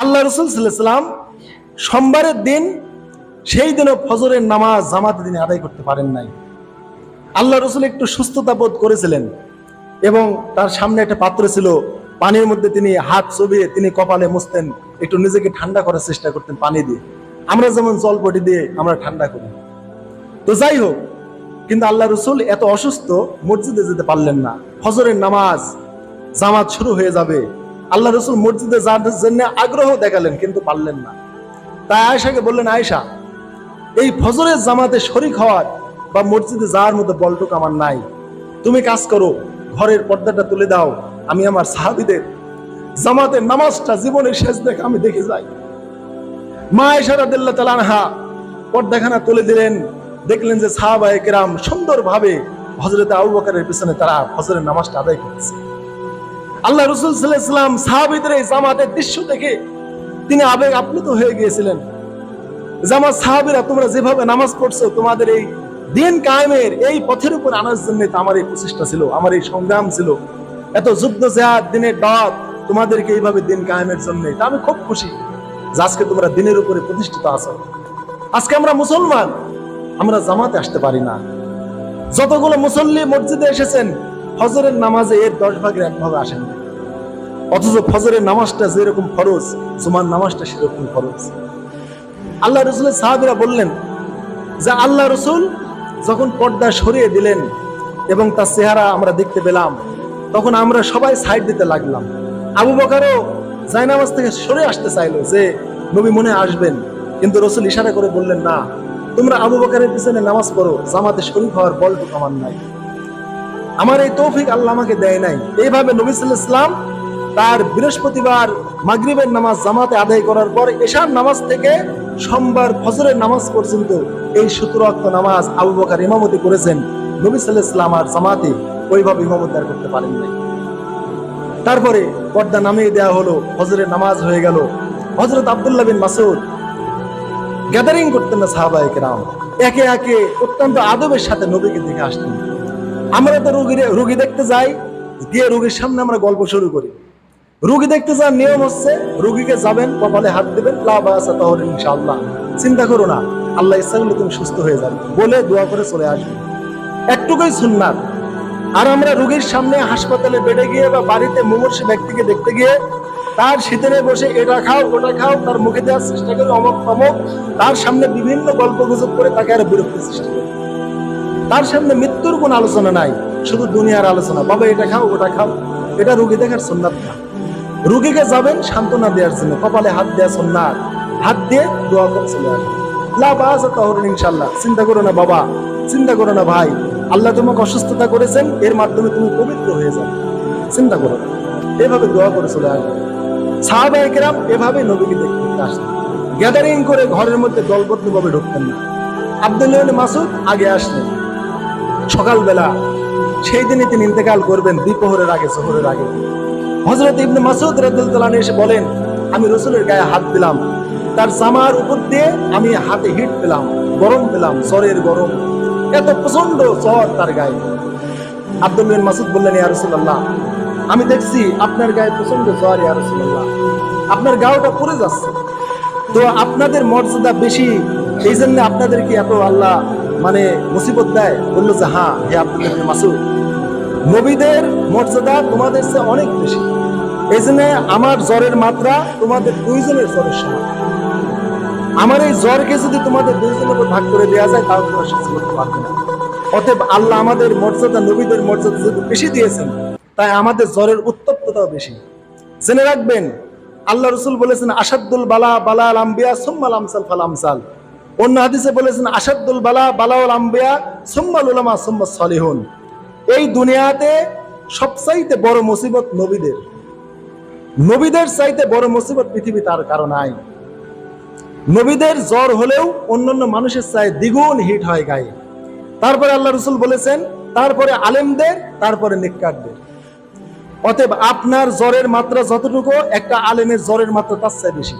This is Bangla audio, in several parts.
আল্লাহ রসুল সাল্লাম সোমবারের দিন সেই দিনও ফজরের নামাজ জামাতে তিনি আদায় করতে পারেন নাই। আল্লাহ রসুল একটু সুস্থতা বোধ করেছিলেন এবং তার সামনে একটা পাত্র ছিল, পানির মধ্যে তিনি হাত চবিয়ে তিনি কপালে মুছতেন, একটু নিজেকে ঠান্ডা করার চেষ্টা করতেন পানি দিয়ে। আমরা যেমন জলপটি দিয়ে আমরা ঠান্ডা করি। তো যাই হোক, কিন্তু আল্লাহ রসুল এত অসুস্থ মসজিদে যেতে পারলেন না। ফজরের নামাজ জামাত শুরু হয়ে যাবে। আল্লাহ রসুল মসজিদে যাওয়ার জন্য আগ্রহ দেখালেন, কিন্তু পারলেন না। তাই আয়েশাকে বললেন, আয়েশা, এই ফজরের জামাতে শরিক হওয়ার বা মসজিদে যাওয়ার মতো বলটুক আমার নাই। তুমি কাজ করো, ঘরের পর্দাটা তুলে দাও, আমি আমার সাহাবিদের জামাতের নামাজটা জীবনের শেষ দেখে আমি দেখে যাই। মা ইশারাদিল্লাহ তালানহা পর্দাখানা তুলে দিলেন, দেখলেন যে সাহাবা একরাম সুন্দরভাবে হজরতে আবু বকরের পিছনে তারা ফজরের নামাজটা আদায় করতেছে। আল্লাহ রসুল সাল্লাম সাহাবিদের এই জামাতের দৃশ্য দেখে তিনি আবেগ আপ্লুত হয়ে গিয়েছিলেন। জামাত সাহাবিরা, তোমরা যেভাবে নামাজ পড়ছো, তোমাদের এই দিন কায়েমের এই পথের উপর আনার জন্য আমার এই প্রচেষ্টা ছিল, আমার এই সংগ্রাম ছিল। এত যুদ্ধ, জেহাদ, দিনের দাওয়াত তোমাদেরকে এইভাবে দিন কায়েমের জন্য। তা আমি খুব খুশি যে আজকে তোমরা দিনের উপরে প্রতিষ্ঠিত আছো। আজকে আমরা মুসলমান, আমরা জামাতে আসতে পারি না। যতগুলো মুসল্লি মসজিদে এসেছেন ফজরের নামাজে এর দশ ভাগের এক ভাগ আসেন। অথচ ফজরের নামাজটা যেরকম ফরজ, জুমার নামাজটা সেরকম ফরজ। আল্লাহ রসুলের সাহাবিরা বললেন যে, আল্লাহ রসুল যখন পর্দা সরিয়ে দিলেন এবং তার চেহারা আমরা দেখতে পেলাম, তখন আমরা সবাই সাইড দিতে লাগলাম। আবু বকারও জায়নামাজ থেকে সরে আসতে চাইলো যে, নবী মনে আসবেন। কিন্তু রসুল ইশারা করে বললেন, না, তোমরা আবু বকারের পিছনে নামাজ পড়ো, জামাতে শরীফ হওয়ার বলটুক আমার নাই। আমার এই তৌফিক আল্লাহ আমাকে দেয় নাই। এইভাবে নবী সাল্লাল্লাহু আলাইহি ইসলাম তার বৃহস্পতিবার মাগরিবের নামাজ জামাতে আদায় করার পর এশার নামাজ থেকে সোমবার ফজরের নামাজ পর্যন্ত এই সতেরো নামাজ আবু বকার ইমামতি করেছেন। নবী সাল্লাল্লাহু ইসলাম আর জামাতে ওইভাবে ইমামতি আর করতে পারেন নাই। তারপরে পর্দা নামিয়ে দেওয়া হলো, ফজরের নামাজ হয়ে গেল। হজরত আব্দুল্লাহ বিন মাসুদ গ্যাদারিং করতেন না সাহাবায়ে কেরাম। একে একে অত্যন্ত আদবের সাথে নবীকে দেখে আসতেন। আমরা তো রুগী রুগী দেখতে যাই, গিয়ে রুগীর সামনে আমরা গল্প শুরু করি। রুগী দেখতে যাওয়ার নিয়ম হচ্ছে, রুগীকে যাবেন, কপালে হাত দেবেন, লা বাসা তাহলে ইনশাআল্লাহ। চিন্তা করো না, আল্লাহ ইচ্ছা করলে তুমি সুস্থ হয়ে যাবে। বলে দোয়া করে চলে আসবে। একটুকুই সুন্নাত। আর আমরা রুগীর সামনে হাসপাতালে বেডে গিয়ে বা বাড়িতে মুমূর্ষী ব্যক্তিকে দেখতে গিয়ে, তার শীতেরে বসে এটা খাও, ওটা খাও, তার মুখে দেওয়ার চেষ্টা করে, অমক তমক, তার সামনে বিভিন্ন গল্প গুজব করে তাকে আরও বিরক্ত সৃষ্টি করি। তার সামনে মৃত্যুর কোন আলোচনা নাই, শুধু দুনিয়ার আলোচনা। বাবা, এটা খাও, ওটা খাও। এটা রুগী দেখার সুন্নাত না। রুগীকে যাবেন সান্ত্বনা দেওয়ার জন্য। কপালে হাত দেওয়া সুন্নাত। হাত দিয়ে দোয়া করে ইনশাল্লাহ চিন্তা করো না বাবা, চিন্তা করো না ভাই। আল্লাহ তোমাকে অসুস্থতা করেছেন, এর মাধ্যমে তুমি পবিত্র হয়ে যাবে চিন্তা করো এভাবে দোয়া করে চলে আসবে। সাহাবায়ে কেরাম এভাবে নবীকে দেখতে আসতেন গ্যাদারিং করে ঘরের মধ্যে দলবদ্ধভাবে ঢুকতেন না। আব্দুল্লাহ মাসুদ আগে আসলেন। সকালবেলা। সেই দিনই তিনি ইন্তেকাল করবেন দ্বিপ্রহরের আগে শহরের আগে। হজরত ইবনে মাসুদ রাদিয়াল্লাহু এসে বলেন, আমি রসুলের গায়ে হাত দিলাম। তার জামার উপর দিয়ে আমি হাতে হিট পেলাম, গরম পেলাম, জ্বরের গরম। এত প্রচণ্ড জ্বর তার গায়ে। আব্দুল বিন মাসুদ বললেন, ইয়া রাসূলুল্লাহ, আমি দেখছি আপনার গায়ে প্রচণ্ড জ্বর, ইয়া রাসূলুল্লাহ। আপনার গাওটা পড়ে যাচ্ছে। তো আপনাদের মর্যাদা বেশি। এই জন্য আপনাদেরকে এত আল্লাহ মানে মুসিবত দেয়, বলল যে হ্যাঁ হে আব্দুল বিন মাসুদ, নবীদের মর্যাদা তোমাদের চেয়ে অনেক বেশি। এই জন্য আমার জ্বরের মাত্রা তোমাদের দুইজনের জ্বরের সমান। আমার এই জ্বরকে যদি তোমাদের দুইজনের উপর ভাগ করে দেওয়া যায় তাও তোমরা সহ্য করতে পারবে না। অতএব আল্লাহ আমাদের মর্যাদা, নবীদের মর্যাদা যেহেতু বেশি দিয়েছেন, তাই আমাদের জ্বরের উত্তপ্ততাও বেশি। জেনে রাখবেন, আল্লাহ রসুল বলেছেন আসাদুল বালা বালা আল আম্বিয়া সুম্মাল আমসাল ফাল আমসাল। অন্য হাদিসে বলেছেন আসাদুল বালা, বালাউল আম্বিয়া, সুম্মাল উলামা সুম্মা সলিহুন। এই দুনিয়াতে সবচাইতে বড় মুসিবত নবীদের। নবীদের চাইতে বড় মুসিবত পৃথিবী তার কারণ নাই। নবীদের জ্বর হলেও অন্যান্য মানুষের চাই দ্বিগুণ হিট হয় গায়ে। তারপরে আল্লাহ রসুল বলেছেন, তারপরে আলেমদের, তারপরে নিকারদের। অতএব আপনার জ্বরের মাত্রা যতটুকু, একটা আলেমের জ্বরের মাত্রা তার চাই বেশি।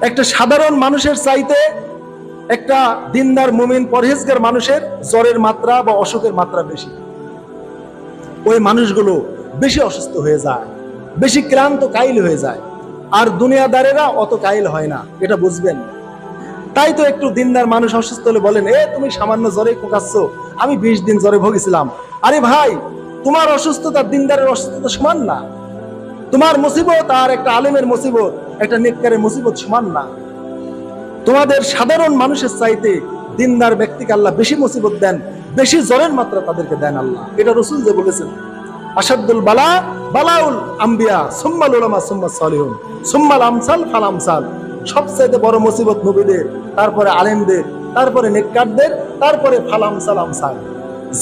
একটা সাধারণ মানুষের চাইতে একটা দিনদার মুমিন পরহেজগার মানুষের জ্বরের মাত্রা বা অসুখের মাত্রা বেশি। ওই মানুষগুলো বেশি অসুস্থ হয়ে যায়, বেশি ক্লান্ত কাইল হয়ে যায়, আর দুনিয়াদারেরা অত কাইল হয় না, এটা বুঝবেন। তাই তো একটু দিনদার মানুষ অসুস্থ হলে বলেন, এ, তুমি সামান্য জ্বরে কোকাচ্ছ, আমি বিশ দিন জ্বরে ভুগেছিলাম। আরে ভাই, তোমার অসুস্থতা দিনদারের অসুস্থতা সমান না। তোমার মুসিবত আর একটা আলেমের মুসিবত একটা নেককারের মুসিবত সমান না। তোমাদের সাধারণ মানুষের চাইতে দিনদার ব্যক্তিকে আল্লাহ বেশি মুসিবত দেন, বেশি জ্বরের মাত্রা তাদেরকে দেন আল্লাহ। এটা রসুল যে বলেছেন আসাদুল বালা, বালাউল আম্বিয়া, সুম্মাল উলামা সুম্মা সালিহুন। সুম্মাল আমসাল, ফাল আমসাল। সবচাইতে বড় মুসিবত নবীদের, তারপরে আলেমদের, তারপরে নেককারদের, তারপরে ফাল আমসাল আমসাল।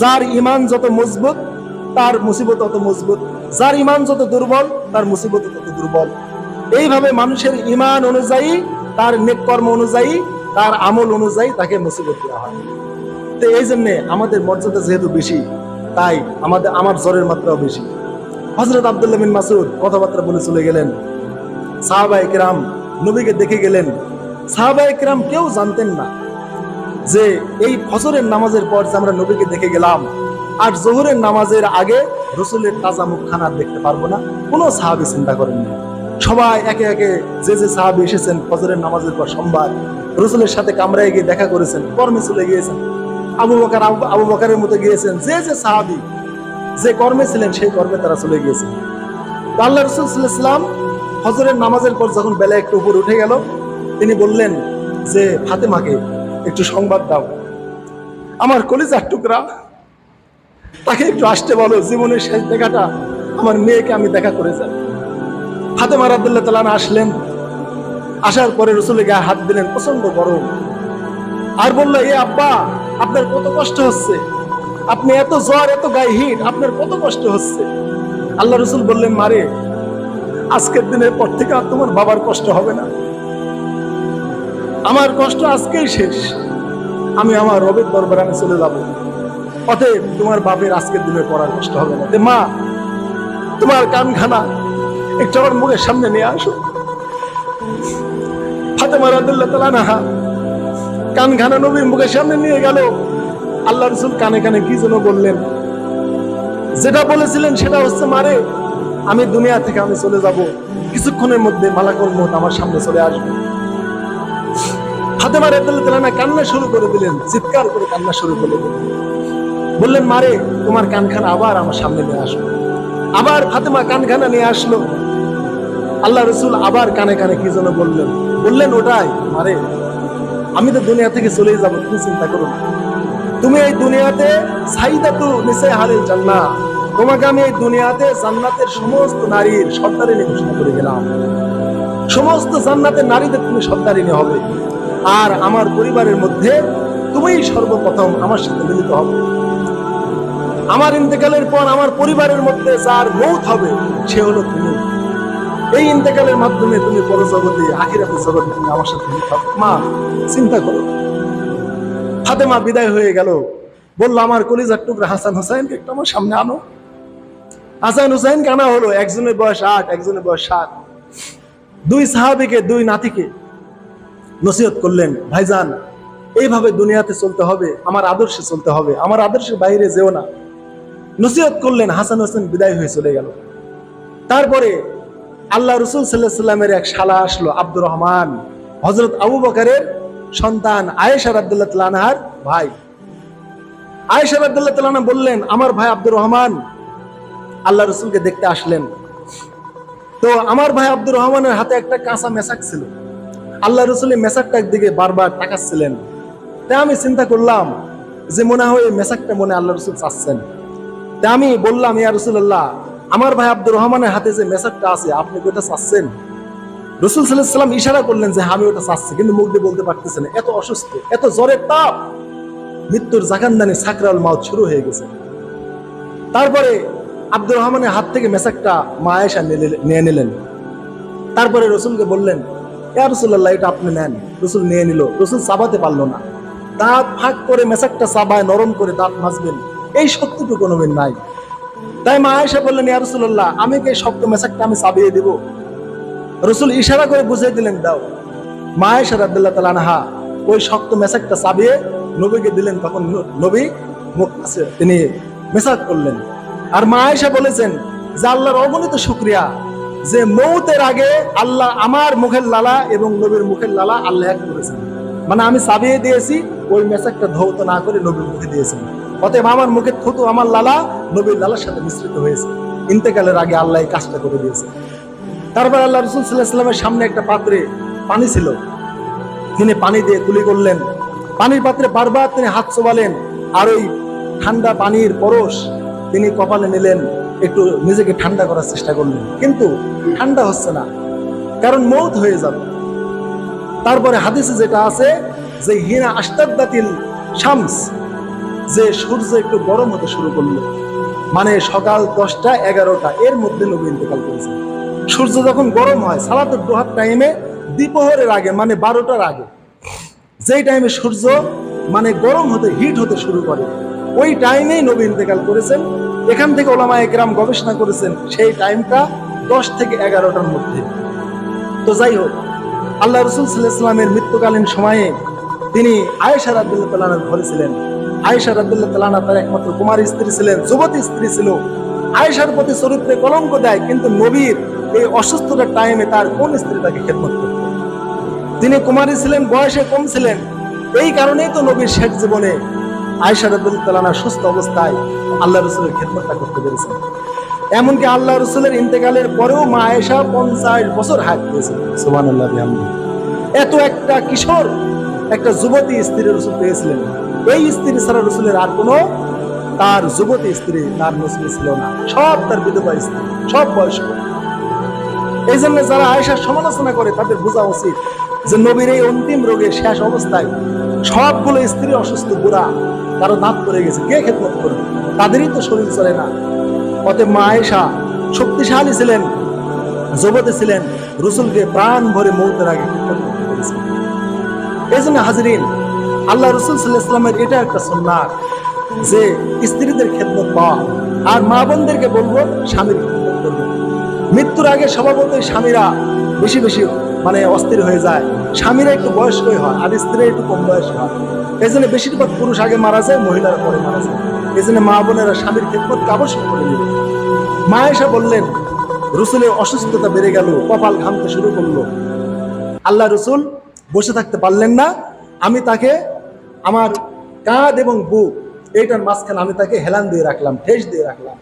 যার ইমান যত মজবুত, তার মুসিবত তত মজবুত। যার ইমান যত দুর্বল, তার মুসিবত তত দুর্বল। এইভাবে মানুষের ইমান অনুযায়ী, তার নেক কর্ম অনুযায়ী, তার আমল অনুযায়ী তাকে মুসিবত দেওয়া হয়। তো এই জন্যে আমাদের মর্যাদা যেহেতু বেশি, তাই আমাদের, আমার জ্বরের মাত্রাও বেশি। হজরত আবদুল্লাহ বিন মাসুদ কথাবার্তা বলে চলে গেলেন। সাহাবাই কিরাম নবীকে দেখে গেলেন। সাহাবাই কিরাম কেউ জানতেন না যে এই ফজরের নামাজের পর যে আমরা নবীকে দেখে গেলাম, আর জোহরের নামাজের আগে রসুলের তাজা মুখখানা দেখতে পারব না। কোনো সাহাবি চিন্তা করেননি। সবাই একে একে যে যে সাহাবি এসেছেন, ফজরের নামাজের পর সোমবার, রসুলের সাথে কামরায় গিয়ে দেখা করেছেন, কর্মে চলে গিয়েছেন, আবু বকার, আবু বকারের মতো গিয়েছেন, যে যে সাহাবি যে কর্মে ছিলেন, সেই কর্মে তারা চলে গিয়েছেন। আল্লাহ রসুল সাল্লাম ফজরের নামাজের পর যখন বেলা একটু উপর উঠে গেল, তিনি বললেন যে, ফাতেমাকে একটু সংবাদ দাও। আমার কলিজার টুকরা, তাকে একটু আসতে বলো, জীবনের শেষ দেখাটা আমার মেয়েকে আমি দেখা করে যাই ফাতেমা রাদুল্লাহ তালানা আসলেন। আসার পরে রসুলের গায়ে হাত দিলেন প্রচণ্ড গরম। আর বলল, এ আব্বা, আপনার কত কষ্ট হচ্ছে। আপনি এত জ্বর এত গায়ে হিট, আপনার কত কষ্ট হচ্ছে। আল্লাহ রসুল বললেন, মারে, আজকের দিনের পর থেকে আর তোমার বাবার কষ্ট হবে না। আমার কষ্ট আজকেই শেষ। আমি আমার রবের দরবারে আমি চলে যাব। অতএব তোমার বাপের আজকের দিনের পড়ার কষ্ট হবে না। মা, তোমার কানখানা একটু আমার মুখের সামনে নিয়ে আসো। ফাতেমা রাদুল্লাহ তালা কানখানা নবীর মুখের সামনে নিয়ে গেল। আল্লাহ রসুল কানে কানে কি যেন বললেন। যেটা বলেছিলেন সেটা হচ্ছে, মারে, আমি দুনিয়া থেকে আমি চলে যাব। কিছুক্ষণের মধ্যে মালাকুল মত আমার সামনে চলে আসবে। ফাতেমা রাদিয়াল্লাহু তাআলা কান্না শুরু করে দিলেন, চিৎকার করে কান্না শুরু করে দিলেন। বললেন, মারে, তোমার কানখানা আবার আমার সামনে নিয়ে আসো। আবার ফাতেমা কানখানা নিয়ে আসলো। আল্লাহ রসুল আবার কানে কানে কি যেন বললেন? বললেন, ওটাই। মারে, আমি তো দুনিয়া থেকে চলে যাব, তুমি চিন্তা করো না। তুমি এই দুনিয়াতে সাইদা তু নিচে হালিল জান্না তোমাকে আমি এই দুনিয়াতে জান্নাতের সমস্ত নারীর সর্দারিনী ঘোষণা করে গেলাম সমস্ত জান্নাতের নারীদের তুমি সর্দারিনী হবে। আর আমার পরিবারের মধ্যে তুমিই সর্বপ্রথম আমার সাথে মিলিত হবে। আমার ইন্তেকালের পর আমার পরিবারের মধ্যে যার মৌত হবে, সে হলো তুমি। এই ইন্তেকালের মাধ্যমে তুমি পরজগতে, আখিরাতে জগতে তুমি আমার সাথে মা, চিন্তা করো। ফাতেমা বিদায় হয়ে গেল। বলল, আমার কলিজার টুকরা হাসান হোসেনকে একটু আমার সামনে আনো। হাসান হোসেনকে আনা হলো। একজনের বয়স আট, একজনের বয়স সাত। দুই সাহাবিকে, দুই নাতিকে নসিহত করলেন, ভাইজান, এইভাবে দুনিয়াতে চলতে হবে, আমার আদর্শে চলতে হবে, আমার আদর্শের বাইরে যেও না। নসিহত করলেন, হাসান হোসেন বিদায় হয়ে চলে গেল। তারপরে আল্লাহ রসুল সাল্লাহ সাল্লামের এক শালা আসলো, আব্দুর রহমান। হজরত আবু বকারের সন্তান আয়েশা রাবদুল্লাহ তালানহার ভাই। আয়েশা রাবদুল্লাহ তালানা বললেন, আমার ভাই আব্দুর রহমান। আল্লাহ রসুলকে দেখতে আসলেন। তো আমার ভাই আব্দুর রহমানের হাতে একটা কাঁচা মেসাক ছিল। আল্লাহ রসুলের মেসাকটার দিকে বারবার তাকাচ্ছিলেন। তাই আমি চিন্তা করলাম যে মনে হয় এই মেসাকটা মনে আল্লাহ রসুল চাচ্ছেন। তাই আমি বললাম, ইয়া রসুল্লাহ আমার ভাই আব্দুর রহমানের হাতে যে মেসাকটা আছে, আপনি কি ওটা চাচ্ছেন? রসুল সাল্লাম ইশারা করলেন যে, আমি ওটা চাচ্ছি। কিন্তু মুখ দিয়ে বলতে পারতেছে না, এত অসুস্থ, এত জ্বরের তাপ। মৃত্যুর জাকান্দানি সাকরাল মাউত শুরু হয়ে গেছে। তারপরে আব্দুর রহমানের হাত থেকে মেসাকটা আয়েশা নিয়ে- নিলেন। তারপরে রসুলকে বললেন, ইয়া রসুল্লাহ এটা আপনি নেন। রসুল নিয়ে নিল, রসুল চাবাতে পারল না। দাঁত ফাঁক করে মেসাকটা চাবায়, নরম করে দাঁত মাজবেন। এই শক্তিটুকু নবীন নাই। তাই মা আয়েশা বললেন, ইয়া রসুল্লাহ আমি কি শক্ত মেসাকটা আমি চাবিয়ে দিব? রসুল ইশারা করে বুঝিয়ে দিলেন, দাও। মা আয়েশা রাদিয়াল্লাহু তাআলা আনহা ওই শক্ত মেসাকটা চাবিয়ে নবীকে দিলেন, তখন নবী মুখ আছে, তিনি মেসাক করলেন। আর মা আয়েশা বলেছেন যে, আল্লাহর অগণিত শুক্রিয়া যে মৌতের আগে আল্লাহ আমার মুখের লালা এবং নবীর মুখের লালা আল্লাহ এক করেছেন। মানে আমি চাবিয়ে দিয়েছি, ওই মেসেজটা ধৌত না করে নবীর মুখে দিয়েছেন। অতএব আমার মুখের থুতু, আমার লালা নবীর লালার সাথে মিশ্রিত হয়েছে। ইন্তেকালের আগে আল্লাহ এই কাজটা করে দিয়েছে। তারপর আল্লাহ রসুল সাল্লাহ সামনে একটা পাত্রে পানি ছিল। তিনি পানি দিয়ে কুলি করলেন। পানির পাত্রে বারবার তিনি হাত চোবালেন। আর ওই ঠান্ডা পানির পরশ তিনি কপালে নিলেন। একটু নিজেকে ঠান্ডা করার চেষ্টা করলেন। কিন্তু ঠান্ডা হচ্ছে না, কারণ মৌত হয়ে যাবে। তারপরে হাদিসে যেটা আছে যে হিনা আস্তাদ্দাতিল শামস যে সূর্য একটু গরম হতে শুরু করল। মানে সকাল দশটা, এগারোটা, এর মধ্যে নবী ইন্তেকাল করেছে। সূর্য যখন গরম হয়, সালাতের দোহার টাইমে দ্বিপহরের আগে মানে বারোটার আগে, যেই টাইমে সূর্য মানে গরম হতে, হিট হতে শুরু করে, ওই টাইমেই নবী ইন্তেকাল করেছেন। এখান থেকে ওলামা একরাম গবেষণা করেছেন, সেই টাইমটা দশ থেকে এগারোটার মধ্যে। তো যাই হোক, আল্লাহ রসুল সাল্লাহামের মৃত্যুকালীন সময়ে তিনি আয়েশা রাবদুল্লাহ তালানার ঘরে ছিলেন। আয়েশা রাবদুল্লাহ তালানা তার একমাত্র কুমারী স্ত্রী ছিলেন, যুবতী স্ত্রী ছিল। আয়েশার প্রতি চরিত্রে কলঙ্ক দেয়, কিন্তু নবীর এই অসুস্থতার টাইমে তার কোন স্ত্রী তাকে খেদমত করত? তিনি কুমারী ছিলেন, বয়সে কম ছিলেন। এই কারণেই তো নবীর শেষ জীবনে আয়েশা রাবদুল্লাহ তালানা সুস্থ অবস্থায় আল্লাহ রসুলের খেদমতটা করতে পেরেছেন। এমনকি আল্লাহ রসুলের ইন্তেকালের পরেও মা আয়েশা পঞ্চাশ বছর হায়াত পেয়েছেন। সুবান এত একটা কিশোর একটা যুবতী স্ত্রী রসুল পেয়েছিলেন। এই স্ত্রী ছাড়া রসুলের আর কোনো তার যুবতী স্ত্রী, তার নসিবে ছিল না। সব তার বিধবা স্ত্রী, সব বয়স্ক। এই জন্য যারা আয়েশার সমালোচনা করে, তাদের বোঝা উচিত যে নবীর এই অন্তিম রোগে শেষ অবস্থায় সবগুলো স্ত্রী অসুস্থ, বুড়া, কারও দাঁত পড়ে গেছে, কে খেদমত করবে? তাদেরই তো শরীর চলে না। অতএব মা আয়েশা শক্তিশালী ছিলেন, যুবতী ছিলেন, রসুলকে প্রাণ ভরে মৌতের আগে খেদমত এই হাজরিন, আল্লাহ রসুল সাল্লাহ এটা একটা সন্ন্যাস যে স্ত্রীদের খেদমত পাওয়া আর মা বোনদেরকে বলব স্বামীর খেদমত মৃত্যুর আগে স্বভাবতই স্বামীরা বেশি বেশি মানে অস্থির হয়ে যায়, স্বামীরা একটু বয়স্কই হয় আর স্ত্রী একটু কম বয়স হয়। এই জন্য বেশিরভাগ পুরুষ আগে মারা যায়, মহিলারা পরে মারা যায়। এই জন্য মা বোনেরা স্বামীর খেদমত আবশ্যক করে নেবে মা এসে বললেন, রসুলের অসুস্থতা বেড়ে গেল, কপাল ঘামতে শুরু করল। আল্লাহ রসুল বসে থাকতে পারলেন না। আমি তাকে আমার কাঁধ এবং বুক, এইটার মাঝখানে আমি তাকে হেলান দিয়ে রাখলাম, ঠেস দিয়ে রাখলাম।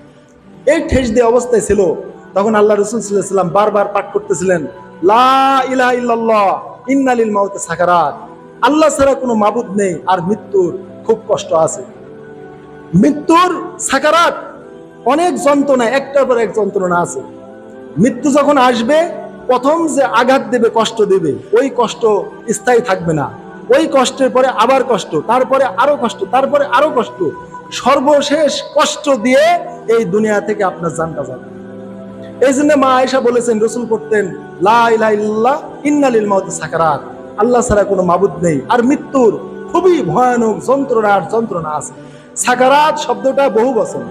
এই ঠেস দিয়ে অবস্থায় ছিল, তখন আল্লাহ রসুল সাল্লাম বারবার পাঠ করতেছিলেন, লা ইলাহা ইল্লাল্লাহ ইন্নালিল মাউতে সাকারাত। আল্লাহ ছাড়া কোনো মাবুদ নেই, আর মৃত্যুর খুব কষ্ট আছে। মৃত্যুর সাকারাত অনেক যন্ত্রণা একটার পর এক যন্ত্রণা আছে। মৃত্যু যখন আসবে প্রথম যে আঘাত দেবে, কষ্ট দেবে, ওই কষ্ট স্থায়ী থাকবে না। ওই কষ্টের পরে আবার কষ্ট, তারপরে আরও কষ্ট, তারপরে আরও কষ্ট। সর্বশেষ কষ্ট দিয়ে এই দুনিয়া থেকে আপনার জানটা যাবে। এই জন্য মা আয়েশা বলেছেন, রসুল করতেন সাকারাত। আল্লাহ ছাড়া কোনো মাবুদ নেই। আর মৃত্যুর খুবই ভয়ানক যন্ত্রণার যন্ত্রণা আছে। সাকারাত শব্দটা বহু বছর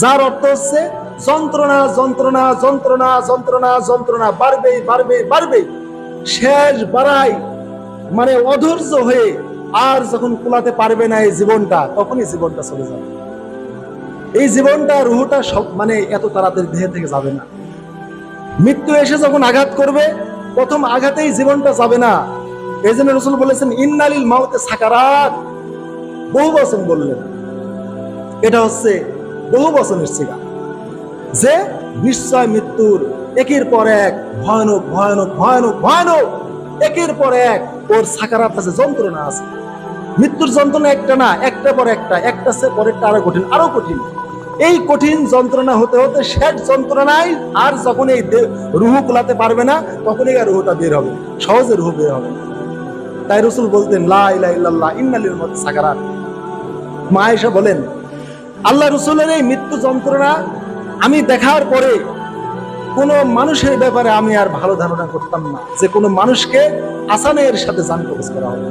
যার অর্থ হচ্ছে যন্ত্রণা যন্ত্রণা যন্ত্রণা যন্ত্রণা যন্ত্রণা বাড়বে বাড়বে বাড়বে শেষ বাড়াই মানে অধৈর্য হয়ে আর যখন কুলাতে পারবে না এই জীবনটা, তখনই জীবনটা চলে যাবে। এই জীবনটা, রুহটা সব মানে এত তাড়াতাড়ি দেহে থেকে যাবে না। মৃত্যু এসে যখন আঘাত করবে, প্রথম আঘাতেই জীবনটা যাবে না। এই জন্য রসুল বলেছেন, ইন্নালিল মাউতে সাকারাত। বহু বচন বললেন। এটা হচ্ছে বহু বচনের শিকা যে নিশ্চয় মৃত্যুর একের পর এক ভয়ানক ভয়ানক ভয়ানক ভয়ানক একের পর এক ওর সাকারাত আছে যন্ত্রণা আছে। মৃত্যুর যন্ত্রণা একটা না, একটা পর একটা একটা সে পরেরটা আরও কঠিন আরও কঠিন। এই কঠিন যন্ত্রণা হতে হতে শেষ যন্ত্রণায় আর যখন এই রুহু কুলাতে পারবে না, তখনই আর রুহুটা বের হবে, সহজে রুহু বের হবে তাই রসুল বলতেন, লা ইলাহা ইল্লাল্লাহ ইন্নালিল মত সাকারাত। মা আয়েশা বলেন, আল্লাহ রসুলের এই মৃত্যু যন্ত্রণা আমি দেখার পরে কোনো মানুষের ব্যাপারে আমি আর ভালো ধারণা করতাম না যে কোনো মানুষকে আসানের সাথে জান কবজ করা হবে।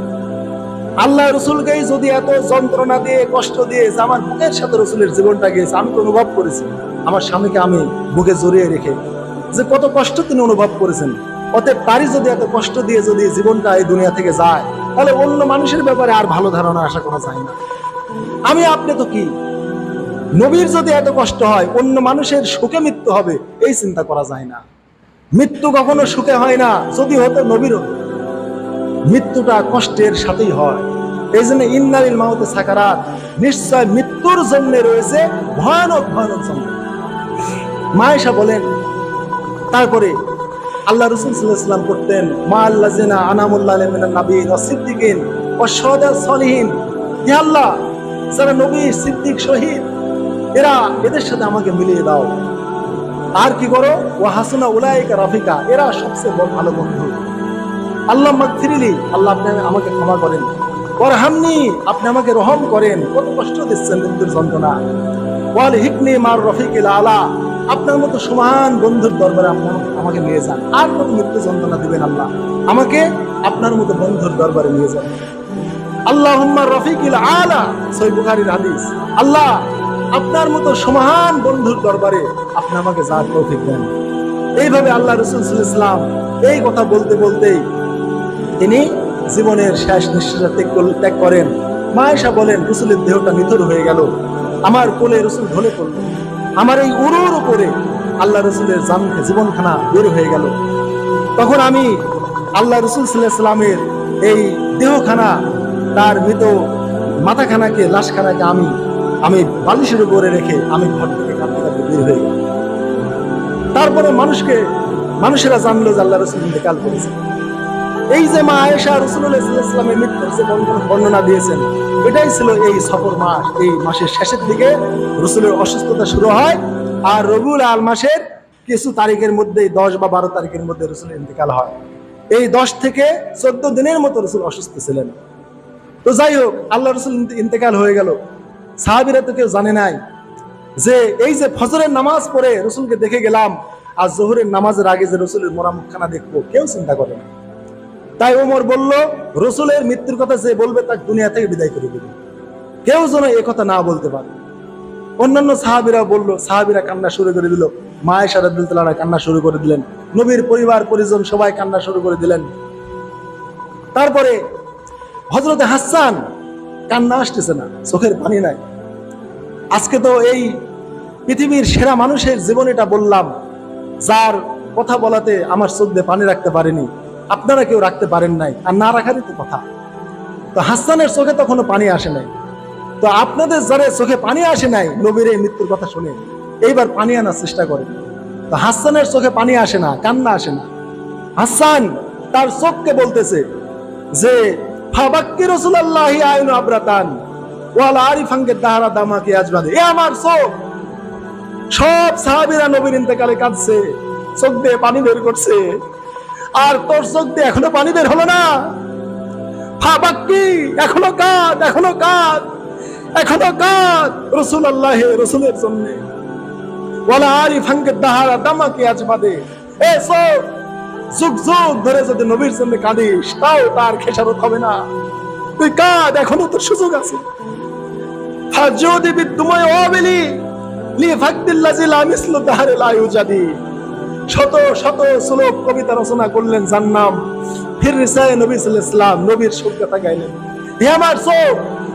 আল্লাহ রসুলকেই যদি এত যন্ত্রণা দিয়ে, কষ্ট দিয়ে যে আমার বুকের সাথে রসুলের জীবনটা গিয়েছে আমি তো অনুভব করেছি, আমার স্বামীকে আমি বুকে জড়িয়ে রেখে যে কত কষ্ট তিনি অনুভব করেছেন, অতএব তারই যদি এত কষ্ট দিয়ে যদি জীবনটা এই দুনিয়া থেকে যায়, তাহলে অন্য মানুষের ব্যাপারে আর ভালো ধারণা আশা করা যায় না। আমি, আপনি তো কি? নবীর যদি এত কষ্ট হয়, অন্য মানুষের সুখে মৃত্যু হবে, এই চিন্তা করা যায় না। মৃত্যু কখনো সুখে হয় না, যদি হতো নবীর মৃত্যুটা কষ্টের সাথেই হয়। এই জন্য ইন্নারিল মাউতে সাকারাত, নিশ্চয় মৃত্যুর জন্য রয়েছে ভয়ানক ভয়ানক যন্ত্রণা মায়েশা বলেন, তারপরে আল্লাহ রসুল সাল্লাম করতেন, মা আল্লাহ জেনা আনামুল্লাহ যারা নবী সিদ্দিক শহীদ এরা এদের সাথে আমাকে মিলিয়ে দাও। আর কি করো? ও হাসুনা উলাইকা রাফিকা, এরা সবচেয়ে বড় ভালো বন্ধু। আল্লাহ মাগফিরিলি, আল্লাহ আপনি আমাকে ক্ষমা করেন। ওরহামনি আপনি আমাকে রহম করেন। কত কষ্ট দিচ্ছেন মৃত্যুর যন্ত্রণা। ওয়াল হিকনি মার রফিকিল আলা, আপনার মতো সমান বন্ধুর দরবারে আপনি আমাকে- নিয়ে যান। আর কত মৃত্যু যন্ত্রণা দিবেন আল্লাহ। আমাকে আপনার মতো বন্ধুর দরবারে নিয়ে যান। আল্লাহ রফিকিল আলা সই বুখারির হাদিস। আল্লাহ আপনার মতো সমান বন্ধুর দরবারে আপনি আমাকে যার তৌফিক দেন। এইভাবে আল্লাহ রসুল ইসলাম এই কথা বলতে বলতেই তিনি জীবনের শেষ নিঃশ্বাস ত্যাগ ত্যাগ করেন। মায়েশা বলেন, রসুলের দেহটা নিথর হয়ে গেল। আমার কোলে রসুল ঢলে পড়ল। আমার এই উরুর উপরে আল্লাহ রসুলের জান জীবনখানা বের হয়ে গেল। তখন আমি আল্লাহ রসুল সাল্লামের এই দেহখানা, তার মৃত মাথাখানাকে, লাশখানাকে আমি আমি বালিশের উপরে রেখে আমি ঘর থেকে কাঁদতে কাঁদতে বের হয়ে গেলাম। তারপরে মানুষকে, মানুষেরা জানলো যে আল্লাহ রসুল ইন্তেকাল করেছে। এই যে মা আয়েশা রসুল্লাহ ইসলামের মৃত্যুর যে বর্ণনা- দিয়েছেন, এটাই ছিল এই সফর মাস। এই মাসের শেষের দিকে রসুলের অসুস্থতা শুরু হয় আর রবিউল আল মাসের কিছু তারিখের মধ্যে দশ বা বারো তারিখের মধ্যে রসুলের ইন্তেকাল হয়। এই দশ থেকে চোদ্দ দিনের মতো রসুল অসুস্থ ছিলেন। তো যাই হোক, আল্লাহ রসুল ইন্তেকাল হয়ে গেল। সাহাবিরা তো কেউ জানে নাই যে এই যে ফজরের নামাজ পড়ে রসুলকে দেখে গেলাম, আর জোহরের নামাজের আগে যে রসুলের মোরামুখখানা দেখব, কেউ চিন্তা করে না। তাই ওমর বলল, রসুলের মৃত্যুর কথা যে বলবে তার দুনিয়া থেকে বিদায় করে দেবে। কেউ যেন এ কথা না বলতে পারে। অন্যান্য সাহাবিরা বলল, সাহাবিরা কান্না শুরু করে দিল মায়ের সারা দিল তালারা কান্না শুরু করে দিলেন, নবীর পরিবার, পরিজন সবাই কান্না শুরু করে দিলেন। তারপরে হজরতে হাসান কান্না আসতেছে না, চোখের পানি নাই। আজকে তো এই পৃথিবীর সেরা মানুষের জীবন এটা বললাম, যার কথা বলাতে আমার চোখ দিয়ে পানি রাখতে পারেনি, আপনারা কেউ রাখতে পারেন নাই, আর না রাখারই তো কথা। তো হাসানের চোখে তখনও পানি আসে নাই। তো আপনাদের যারা চোখে পানি আসে নাই, নবীর এই মৃত্যুর কথা শুনে, এইবার পানি আনার চেষ্টা করে তো হাসানের চোখে পানি আসে না, কান্না আসে না। হাসান তার চোখকে বলতেছে যে ফাবাক্কি রসুল্লাহ আইন আবরাতান। ওয়ালা আরিফাঙ্গে দাহারা কাঁদছে আর তোর চোখ দিয়ে এখনও পানি বের হলো না। ফাবাক্কি, এখনও কাঁদ এখনও কাঁদ এখনও কাঁদ। রসুল আল্লাহ রসুলের জন্য। ওয়ালা আরিফাঙ্গে দাহারা দামাকে আজবাদে এ চোখ যুগ যুগ ধরে যদি নবীর জন্য কাঁদিস, তাও তার খেসারত হবে না। তুই কাঁদ, এখনও তোর সুযোগ আছে। কথা আমার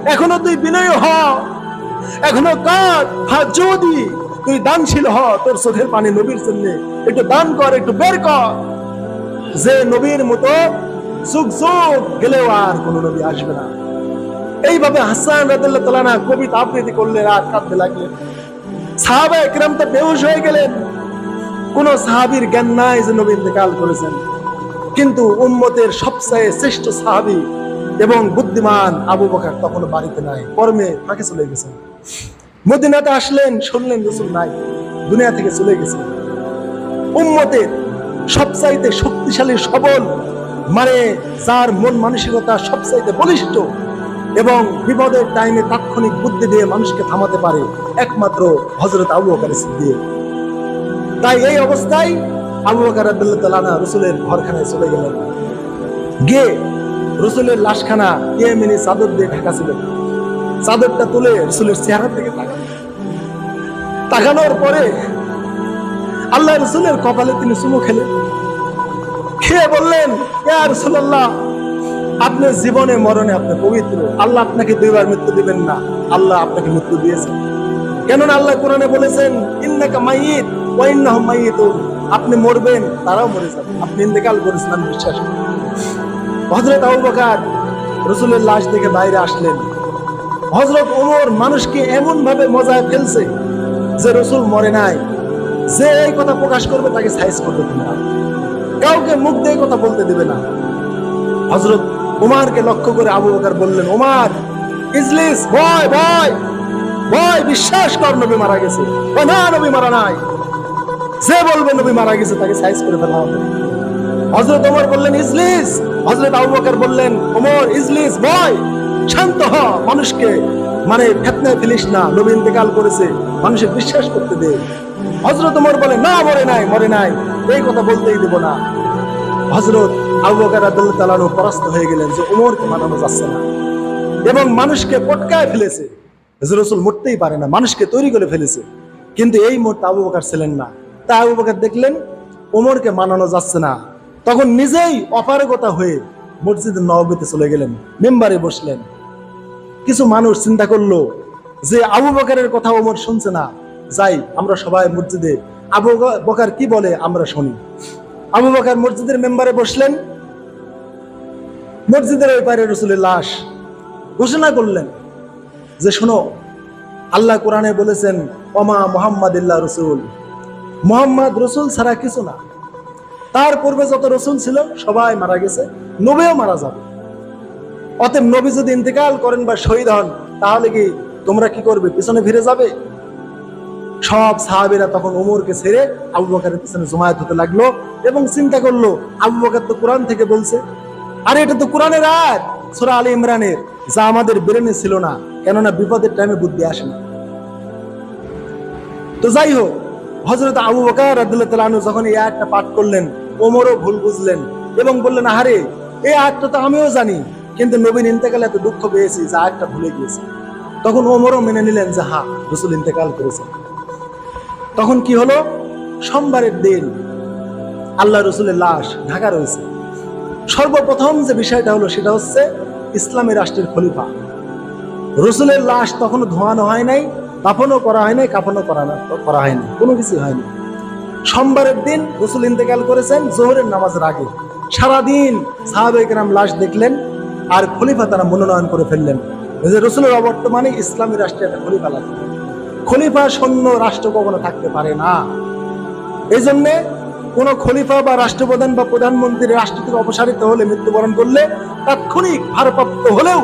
এখনও তুই বিনয় হ, এখনও ফাজুদি, তুই দানশীল হ, তোর চোখের পানি নবীর জন্য। একটু দান কর, একটু বের কর। যে নবীর মতো যুগ যুগ গেলেও আর কোন নবী আসবে না। এইভাবে হাসান রাদিল্লাহ তালানা কবিতা আবৃত্তি করলেন আর কাঁদতে লাগলেন। সাহাবা একরাম তো বেহুশ হয়ে গেলেন। কোন সাহাবীর জ্ঞান নাই যে নবী ইন্তেকাল করেছেন। কিন্তু উম্মতের সবচেয়ে শ্রেষ্ঠ সাহাবি এবং বুদ্ধিমান আবু বকর তখন বাড়িতে নাই, কর্মে ফাঁকে চলে গেছেন। মদিনাতে আসলেন, শুনলেন রসুল নাই, দুনিয়া থেকে চলে গেছেন। উম্মতের সবচাইতে শক্তিশালী সবল মানে যার মন মানসিকতা সবচাইতে বলিষ্ঠ এবং বিপদের টাইমে তাৎক্ষণিক বুদ্ধি দিয়ে মানুষকে থামাতে পারে একমাত্র হজরত আবু সিদ্দিক। তাই এই অবস্থায় আবু আব্দুল্লাহ তালানা রসুলের ঘরখানায় চলে গেলেন। গিয়ে রসুলের লাশখানা ইয়েমেনি চাদর দিয়ে ঢাকা ছিল চাদরটা তুলে রসুলের চেহারা থেকে তাকান তাকানোর পরে আল্লাহ রসুলের কপালে তিনি চুমু খেলেন। খেয়ে বললেন, ইয়া রসুল্লাহ আপনি জীবনে মরণে আপনি পবিত্র। আল্লাহ আপনাকে দুইবার মৃত্যু দিবেন না, আল্লাহ আপনাকে মৃত্যু দিয়েছেন। কেননা আল্লাহ কোরআনে বলেছেন, ইন্নাকা মাইয়িত ওয়া আপনি মরবেন, তারাও মরে যাবে। আপনি ইন্তেকাল করেছেন, আমি বিশ্বাস করি। হযরত আবু রাসূলের লাশ দেখে বাইরে আসলেন। হজরত ওমর মানুষকে এমন ভাবে মজায় ফেলছে যে রসুল মরে নাই। যে এই কথা প্রকাশ করবে তাকে সাইজ করবে না। কাউকে মুখ দিয়ে কথা বলতে দেবে না। হজরত উমারকে লক্ষ্য করে আবু বকর বললেন, উমার, ইজলিস, ভয় ভয় ভয়, বিশ্বাস কর, নবী মারা গেছে। না, নবী মারা নাই। যে বলবে নবী মারা গেছে তাকে সাইজ করে ফেলা হবে। হজরত ওমর বললেন, ইজলিস? হজরত আবু বকর বললেন ওমর ইজলিস, ভয়, শান্ত হ, মানুষকে মানে ফেতনায় ফেলিস না, নবী ইন্তেকাল করেছে, মানুষের বিশ্বাস করতে দে। হজরত ওমর বলে, না, মরে নাই মরে নাই, এই কথা বলতেই দেব না। হজরত আবু বকর রাদিয়াল্লাহু তাআলা পরাস্ত হয়ে গেলেন যে ওমরকে মানানো যাচ্ছে না। এবং মানুষকে পটকায় ফেলেছে। যে রসুল মরতেই পারে না, মানুষকে তৈরি করে ফেলেছে। কিন্তু এই মুহূর্তে আবু বকর ছিলেন না। তা আবু বকর দেখলেন ওমরকে মানানো যাচ্ছে না। তখন নিজেই অপারগতা হয়ে মসজিদ নবীতে চলে গেলেন, মেম্বারে বসলেন। কিছু মানুষ চিন্তা করল যে, আবু বকরের কথা ওমর শুনছে না। যাই, আমরা সবাই মসজিদে। আবু বকর কি বলে, আমরা শুনি। আবু বকর মসজিদের মেম্বারে বসলেন। মসজিদের ওই পারে রসুলের লাশ। ঘোষণা করলেন যে, শোনো, আল্লাহ কোরআনে বলেছেন অমা মোহাম্মদ ইল্লা রসুল। মোহাম্মদ রসুল ছাড়া কিছু না। তার পূর্বে যত রসুল ছিল, সবাই মারা গেছে, নবীও মারা যাবে। অতএব নবী যদি ইন্তেকাল করেন বা শহীদ হন, তাহলে কি তোমরা কি করবে, পিছনে ফিরে যাবে? সব সাহাবিরা তখন ওমরকে ছেড়ে আবু বকারের পিছনে জমায়েত হতে লাগল এবং চিন্তা করল, আবু বকর তো কোরআন থেকে বলছে, আরে এটা তো কোরআনের আয়াত, সূরা আলী ইমরানের, যা আমাদের ব্রেনে ছিল না, কেননা বিপদের টাইমে বুদ্ধি আসে না। তো যাই হোক হজরত আবু বকর তাআলা যখন এই আয়াতটা পাঠ করলেন, ওমরও ভুল বুঝলেন এবং বললেন আরে এই আয়াতটা তো আমিও জানি, কিন্তু নবীন ইন্তেকালে এত দুঃখ পেয়েছি যে আয়াতটা ভুলে গিয়েছি। তখন ওমরও মেনে নিলেন যে হ্যাঁ রসুল ইন্তেকাল করেছেন। তখন কি হলো? সোমবারের দিন আল্লাহ রসুলের লাশ ঢাকা রয়েছে। সর্বপ্রথম যে বিষয়টা হলো সেটা হচ্ছে ইসলামী রাষ্ট্রের খলিফা। রসুলের লাশ তখনও ধোয়ানো হয় নাই কাফনও করা হয় নাই কাফনও করা করা হয়নি কোনো কিছু হয়নি সোমবারের দিন রসুল ইন্তেকাল করেছেন জোহরের নামাজের আগে। সারাদিন সাহাবেকরাম লাশ দেখলেন আর খলিফা তারা মনোনয়ন করে ফেললেন। রসুলের অবর্তমানে ইসলামী রাষ্ট্রে একটা খলিফা লাগবে খলিফা সৈন্য রাষ্ট্র কখনো থাকতে পারে না। এই জন্যে কোন খলিফা বা রাষ্ট্রপ্রধান বা প্রধানমন্ত্রী রাষ্ট্র থেকে অপসারিত হলে মৃত্যুবরণ করলে তাৎক্ষণিক ভারপ্রাপ্ত হলেও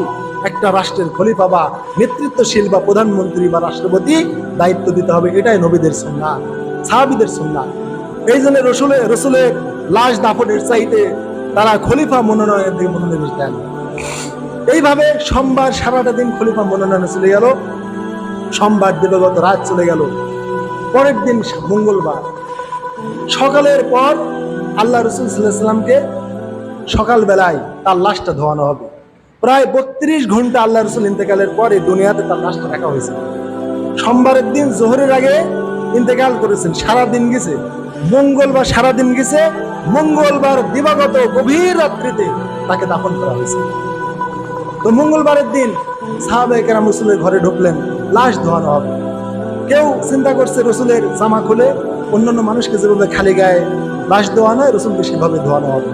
একটা রাষ্ট্রের খলিফা বা নেতৃত্বশীল বা প্রধানমন্ত্রী বা রাষ্ট্রপতি দায়িত্ব দিতে হবে, এটাই নবীদের সন্না সাহাবিদের সন্না এই জন্য রসুলে, রসুলের লাশ দাফনের চাইতে তারা খলিফা মনোনয়নের দিকে মনোনিবেশ দেন। এইভাবে সোমবার সারাটা দিন খলিফা মনোনয়নে চলে গেল। সোমবার দিবাগত রাত চলে গেল। পরের দিন মঙ্গলবার। সকালের পর আল্লাহ রসুল সাল্লামকে সকালবেলায় তার লাশটা ধোয়ানো হবে। প্রায় বত্রিশ ঘণ্টা আল্লাহ রসুল ইন্তেকালের পরে দুনিয়াতে তার লাশটা রাখা হয়েছে। সোমবারের দিন জোহরের আগে ইন্তেকাল করেছেন সারা দিন গেছে। মঙ্গলবার সারা দিন গেছে, মঙ্গলবার দিবাগত গভীর রাত্রিতে তাকে দাফন করা হয়েছে। তো মঙ্গলবারের দিন সাহাবায়ে রসুলের ঘরে ঢুকলেন, লাশ ধোয়ানো হবে। কেউ চিন্তা করছে রসুলের জামা খুলে অন্যান্য মানুষকে যেভাবে খালি গায়ে লাশ ধোয়ানো হয় রসুলকে সেভাবে ধোয়ানো হবে।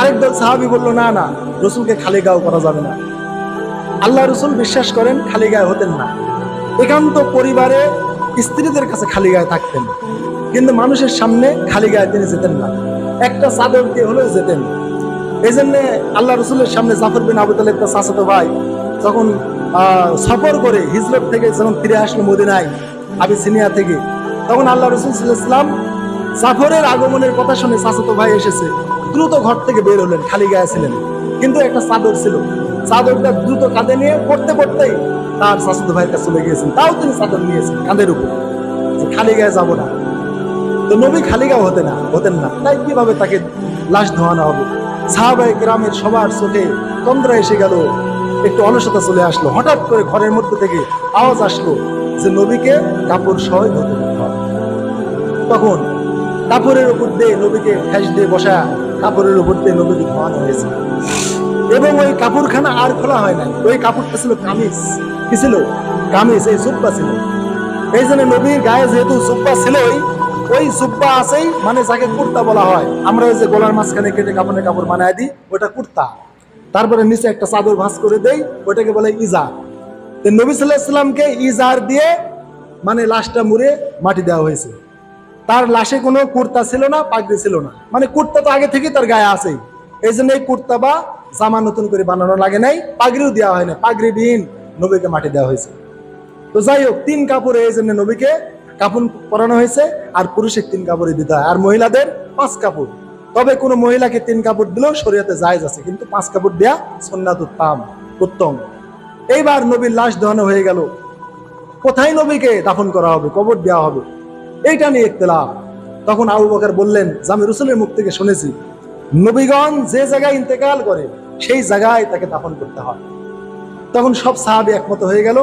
আরেক দল সাহাবি বলল, না না, রসুলকে খালি গাও করা যাবে না। আল্লাহ রসুল বিশ্বাস করেন খালি গায়ে হতেন না। একান্ত পরিবারে স্ত্রীদের কাছে খালি গায়ে থাকতেন। কিন্তু মানুষের সামনে খালি গায়ে তিনি যেতেন না। একটা চাদর দিয়ে হলেও যেতেন। এই জন্যে আল্লাহ রসুলের সামনে জাফর বিন আবু তালেব তার চাচাতো ভাই আহ, সফর করে হিজরত থেকে যখন ফিরে আসলো মদিনায় আবিসিনিয়া থেকে তখন আল্লাহ রসুল ইসলাম জাফরের আগমনের কথা শুনে চাচাতো ভাই এসেছে দ্রুত ঘর থেকে বের হলেন খালি গায়ে ছিলেন। কিন্তু একটা চাদর ছিল চাদরটা দ্রুত কাঁধে নিয়ে পড়তে পড়তেই তার চাচাতো ভাইয়ের কাছে চলে গিয়েছেন। তাও তিনি চাদর নিয়েছেন কাঁধের উপর। যে খালি গায়ে যাব না। তো নবী খালি গাও হতে না হতেন না। তাই কীভাবে তাকে লাশ ধোয়ানো হবে? সাহাবাই গ্রামের সবার চোখে তন্দ্রা এসে গেল। একটু অলসতা চলে আসলো। হঠাৎ করে ঘরের মধ্যে থেকে আওয়াজ আসলো যে, নবীকে কাপড় সহ হবে। তখন কাপড়ের উপর দিয়ে নবীকে ফ্যাস দিয়ে বসা কাপড়ের উপর দিয়ে নবীকে ধোয়ানো হয়েছে। এবং ওই কাপড়খানা আর খোলা হয় নাই। ওই কাপড়টা ছিল কামিজ। কি ছিল? কামিজ, এই জুব্বা ছিল। এই জন্য নবীর গায়ে যেহেতু জুব্বা ছিলই, ওই জুব্বা আছেই মানে যাকে কুর্তা বলা হয়। আমরা ওই যে গোলার মাঝখানে কেটে কাপড়ের কাপড় বানায় দিই, ওটা কুর্তা। তারপরে নিচে একটা চাদর ভাঁজ করে দেই ওটাকে বলে ইজা নবী সাল্লাহ ইজার দিয়ে মানে লাশটা মুড়ে মাটি দেওয়া হয়েছে। তার লাশে কোনো কুর্তা ছিল না, পাগড়ি ছিল না। মানে কুর্তা তো আগে থেকেই তার গায়ে আছেই। এই জন্য এই কুর্তা বা জামা নতুন করে বানানো লাগে নাই, পাগড়িও দেওয়া হয় না পাগড়িবিহীন নবীকে মাটি দেওয়া হয়েছে। তো যাই হোক, তিন কাপড়ে এই জন্য নবীকে কাপড় পরানো হয়েছে, আর পুরুষের তিন কাপড়ে দিতে হয়। আর মহিলাদের পাঁচ কাপড়। তবে কোনো মহিলাকে তিন কাপড় দিলেও শরীয়তে জায়েজ আছে, কিন্তু পাঁচ কাপড় দেয়া সন্ন্যাত উত্তম উত্তম। এইবার নবীর লাশ দহন হয়ে গেল। কোথায় নবীকে দাফন করা হবে, কবর দেওয়া হবে? এইটা নিয়ে ইখতিলাফ তখন আবু বকর বললেন আমি রসুলের মুখ থেকে শুনেছি, নবীগণ যে জায়গায় ইন্তেকাল করে, সেই জায়গায় তাকে দাফন করতে হয়। তখন সব সাহাবি একমত হয়ে গেল,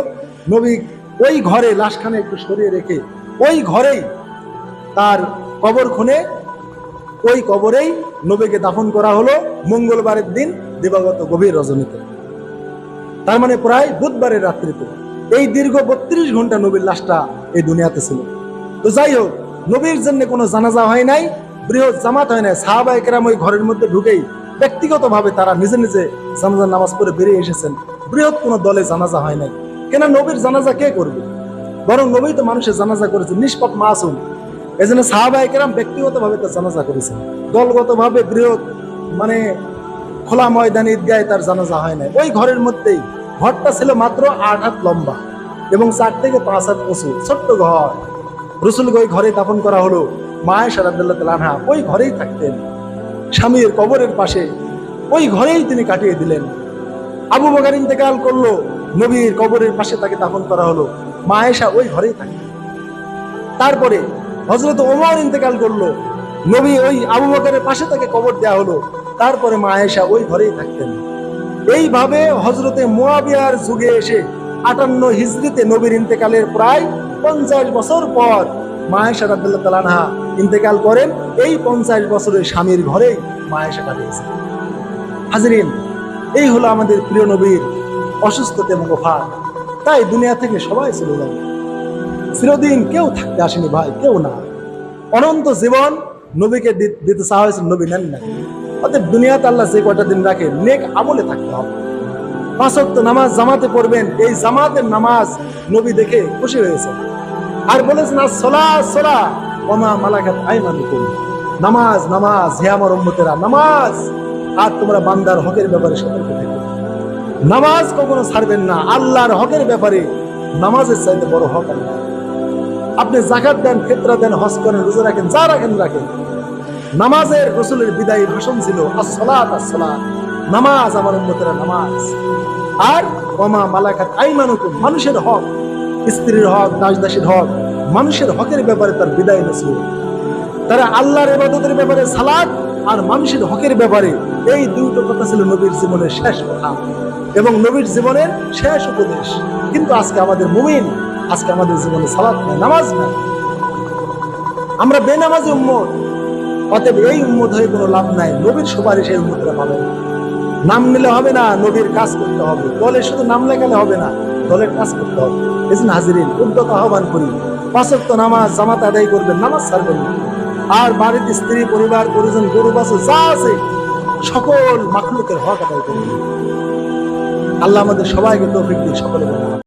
নবী ওই ঘরে লাশখানে একটু সরিয়ে রেখে, ওই ঘরেই তার কবর খুনে ওই কবরেই নবীকে দাফন করা হলো মঙ্গলবারের দিন দিবাগত গভীর রজনীতে। তার মানে প্রায় বুধবারের রাত্রিতে। এই দীর্ঘ বত্রিশ ঘণ্টা নবীর লাশটা এই দুনিয়াতে ছিল। তো যাই হোক, নবীর জন্য কোনো জানাজা হয় নাই, বৃহৎ জামাত হয় নাই। সাহাবা একরাম ওই ঘরের মধ্যে ঢুকেই ব্যক্তিগতভাবে তারা নিজে নিজে জানাজার নামাজ পড়ে বেরিয়ে এসেছেন। বৃহৎ কোনো দলে জানাজা হয় নাই। কেন নবীর জানাজা কে করবে? বরং নবী তো মানুষের জানাজা করেছে, নিষ্পাপ মাসুম। এই জন্য সাহাবা একরাম ব্যক্তিগতভাবে তার জানাজা করেছেন। দলগতভাবে বৃহৎ মানে খোলা ময়দান ঈদগায় তার জানাজা হয় না ওই ঘরের মধ্যেই ঘরটা ছিল মাত্র আট হাত লম্বা এবং চার থেকে পাঁচ হাত উঁচু, ছোট্ট ঘর। রসুলকে ওই ঘরে দাফন করা হলো। মায়ের সারাদুল্লাহ তালানহা ওই ঘরেই থাকতেন। স্বামীর কবরের পাশে ওই ঘরেই তিনি কাটিয়ে দিলেন। আবু বকার ইন্তেকাল করল, নবীর কবরের পাশে তাকে দাফন করা হলো। মায়েশা ওই ঘরেই থাকতেন। তারপরে হজরত ওমর ইন্তেকাল করল। নবী ওই আবু বকরের পাশে তাকে কবর দেওয়া হলো। তারপরে মা আয়েশা ওই ঘরেই থাকতেন। এইভাবে হজরতে মুয়াবিয়ার যুগে এসে আটান্ন হিজড়িতে নবীর ইন্তেকালের প্রায় পঞ্চাশ বছর পর মায়েশা রাদ্দাল্লাহ তালানহা ইন্তেকাল করেন। এই পঞ্চাশ বছরের স্বামীর ঘরেই মায়েশা কাটিয়েছে। হাজরিন, এই হলো আমাদের প্রিয় নবীর অসুস্থতা এবং তাই দুনিয়া থেকে সবাই চলে যাবে চিরদিন কেউ থাকতে আসেনি ভাই, কেউ না। অনন্ত জীবন নবীকে দিতে চাওয়া হয়েছিল নবী নেন না অতএব দুনিয়াতে আল্লাহ যে কয়টা দিন রাখে, নেক আমলে থাকতে হবে। পাঁচ ওয়াক্ত নামাজ, জামাতে পড়বেন, এই জামাতের নামাজ নবী দেখে খুশি হয়েছে। আর বলেছেন আর সলা সলা, ওমা মালাকাত আইমানুকুম। নামাজ নামাজ, হে আমার উম্মতেরা, নামাজ। আর তোমরা বান্দার হকের ব্যাপারে সতর্ক থেকো। নামাজ কখনো ছাড়বেন না। আল্লাহর হকের ব্যাপারে নামাজের চাইতে বড় হক নাই। আপনি জাকাত দেন, ফেতরা দেন, হজ করেন, রোজা রাখেন, যা রাখেন রাখেন। নামাজের রসুলের বিদায়ী ভাষণ ছিল, আসসালাত আসসালাত। নামাজ আমার উম্মতেরা নামাজ। আর ওমা মালাকাত আইমানুকুম, মানুষের হক, স্ত্রীর হক দাস দাসীর হক, মানুষের হকের ব্যাপারে তার বিদায় নছিল তারা আল্লাহর ইবাদতের ব্যাপারে সালাদ আর মানুষের হকের ব্যাপারে, এই দুটো কথা ছিল নবীর জীবনের শেষ কথা এবং নবীর জীবনের শেষ উপদেশ। কিন্তু আজকে আমাদের মুমিন আজকে আমাদের জীবনে সালাদ নাই, নামাজ নাই। আমরা বেনামাজি উম্মত, অতএব এই উম্মত হয়ে কোনো লাভ নাই। নবীর সুপারিশ এই উম্মতরা পাবে। নাম নিলে হবে না, নবীর কাজ করতে হবে। দলে শুধু নাম লেখালে হবে না, দলের কাজ করতে হবে। এই হাজিরিন উদ্যত আহ্বান করি পাঁচক্ত নামাজ, জামাত আদায় করবেন, নামাজ ছাড়বেন না। আর বাড়িতে স্ত্রী, পরিবার, পরিজন, গরু বাছু যা আছে, সকল মাখলুকের হক আদায় করবেন। আল্লাহ আমাদের সবাইকে তৌফিক দিয়ে সকলে